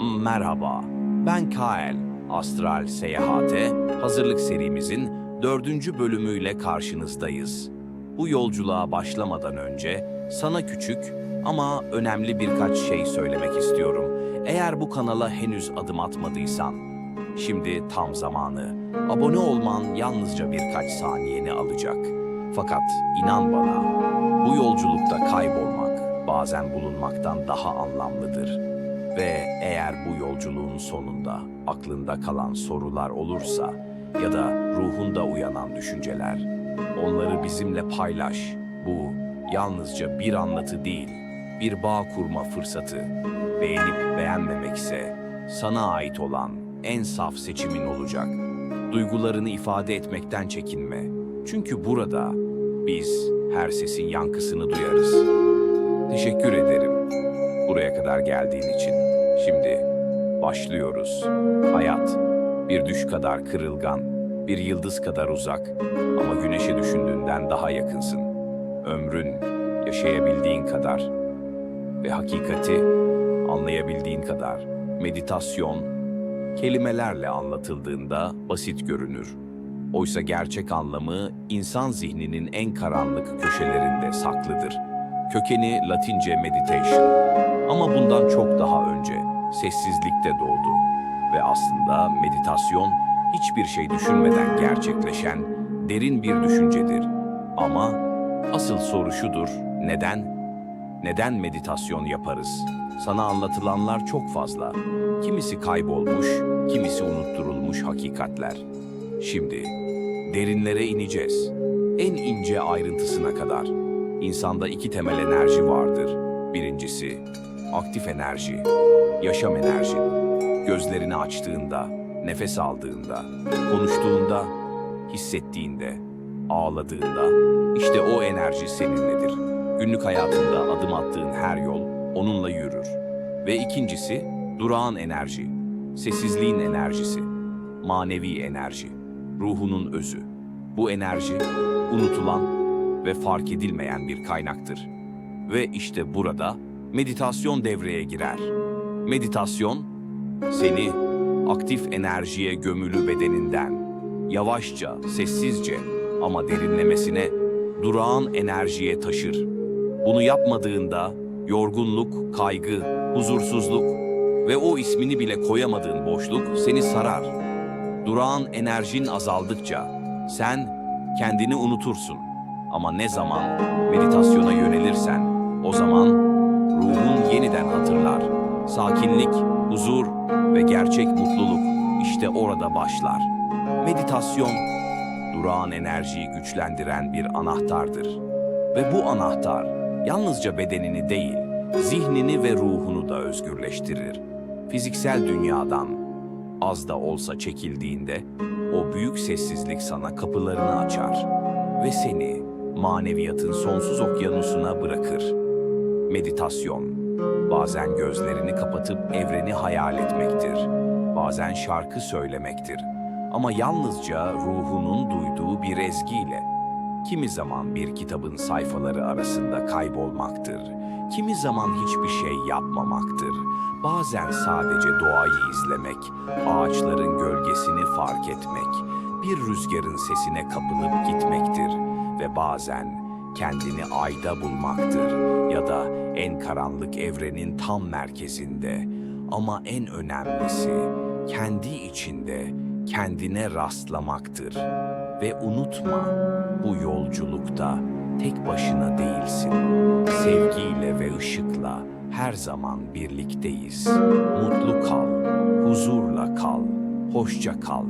Merhaba, ben Kael. Astral Seyahate hazırlık serimizin dördüncü bölümüyle karşınızdayız. Bu yolculuğa başlamadan önce sana küçük ama önemli birkaç şey söylemek istiyorum. Eğer bu kanala henüz adım atmadıysan, şimdi tam zamanı. Abone olman yalnızca birkaç saniyeni alacak. Fakat inan bana, bu yolculukta kaybolmak bazen bulunmaktan daha anlamlıdır. Ve eğer bu yolculuğun sonunda aklında kalan sorular olursa ya da ruhunda uyanan düşünceler, onları bizimle paylaş. Bu yalnızca bir anlatı değil, bir bağ kurma fırsatı. Beğenip beğenmemekse sana ait olan en saf seçimin olacak. Duygularını ifade etmekten çekinme. Çünkü burada biz her sesin yankısını duyarız. Teşekkür ederim buraya kadar geldiğin için. Şimdi başlıyoruz. Hayat bir düş kadar kırılgan, bir yıldız kadar uzak ama güneşe düşündüğünden daha yakınsın. Ömrün yaşayabildiğin kadar ve hakikati anlayabildiğin kadar. Meditasyon kelimelerle anlatıldığında basit görünür. Oysa gerçek anlamı insan zihninin en karanlık köşelerinde saklıdır. Kökeni Latince meditation ama bundan çok daha önce sessizlikte doğdu ve aslında meditasyon hiçbir şey düşünmeden gerçekleşen derin bir düşüncedir. Ama asıl soru şudur, neden? Neden meditasyon yaparız? Sana anlatılanlar çok fazla. Kimisi kaybolmuş, kimisi unutturulmuş hakikatler. Şimdi derinlere ineceğiz. En ince ayrıntısına kadar. İnsanda iki temel enerji vardır. Birincisi aktif enerji, yaşam enerjin. Gözlerini açtığında, nefes aldığında, konuştuğunda, hissettiğinde, ağladığında işte o enerji seninledir. Günlük hayatında adım attığın her yol onunla yürür. Ve ikincisi durağan enerji, sessizliğin enerjisi, manevi enerji, ruhunun özü. Bu enerji unutulan ve fark edilmeyen bir kaynaktır. Ve işte burada meditasyon devreye girer. Meditasyon seni aktif enerjiye gömülü bedeninden yavaşça, sessizce ama derinlemesine durağan enerjiye taşır. Bunu yapmadığında yorgunluk, kaygı, huzursuzluk ve o ismini bile koyamadığın boşluk seni sarar. Durağan enerjin azaldıkça sen kendini unutursun. Ama ne zaman meditasyona yönelirsen o zaman ruhun yeniden hatırlar. Sakinlik, huzur ve gerçek mutluluk işte orada başlar. Meditasyon durağan enerjiyi güçlendiren bir anahtardır. Ve bu anahtar yalnızca bedenini değil, zihnini ve ruhunu da özgürleştirir. Fiziksel dünyadan az da olsa çekildiğinde o büyük sessizlik sana kapılarını açar ve seni maneviyatın sonsuz okyanusuna bırakır. Meditasyon bazen gözlerini kapatıp evreni hayal etmektir. Bazen şarkı söylemektir. Ama yalnızca ruhunun duyduğu bir ezgiyle. Kimi zaman bir kitabın sayfaları arasında kaybolmaktır. Kimi zaman hiçbir şey yapmamaktır. Bazen sadece doğayı izlemek, ağaçların gölgesini fark etmek, bir rüzgarın sesine kapılıp gitmektir ve bazen kendini ayda bulmaktır ya da en karanlık evrenin tam merkezinde. Ama en önemlisi kendi içinde kendine rastlamaktır. Ve unutma bu yolculukta tek başına değilsin. Sevgiyle ve ışıkla her zaman birlikteyiz. Mutlu kal, huzurla kal, hoşça kal.